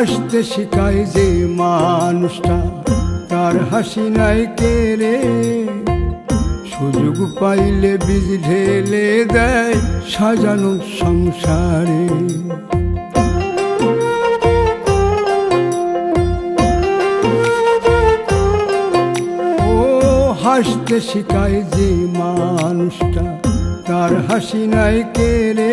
হাসতে শিখায় যে মানুষটা, তার হাসি নাই কেড়ে। সুযোগ পাইলে বীজ ঢেলে দেয় সাজানো সংসারে। হাসতে শিখায় যে মানুষটা, তার হাসি নাই কেড়ে।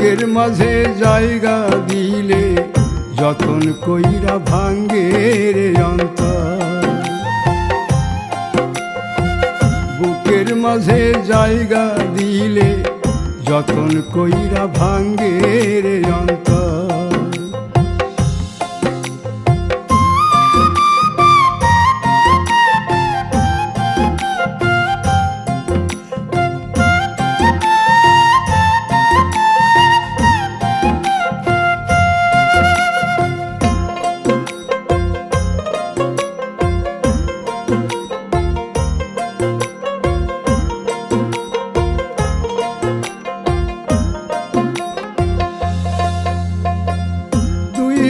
বুকের মাঝে জায়গা দিলে যতন কইরা ভাঙ্গের অন্তর। বুকের মাঝে জায়গা দিলে যতন কইরা ভাঙ্গের রে অন্তর।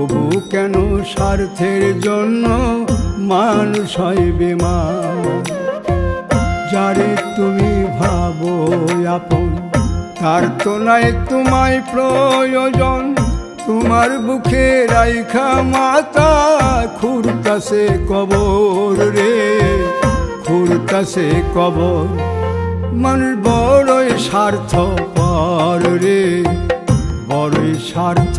তবু কেন স্বার্থের জন্য মানুষ হয় বেমান যারে তুমি ভাবো আপন, তার তো নাই তোমায় প্রয়োজন। তোমার বুকে রাইখা মাতা খুরতাছে কবর রে। খুরতাছে কবর মানুষ বড়ই স্বার্থ পর রে। বড়ই স্বার্থ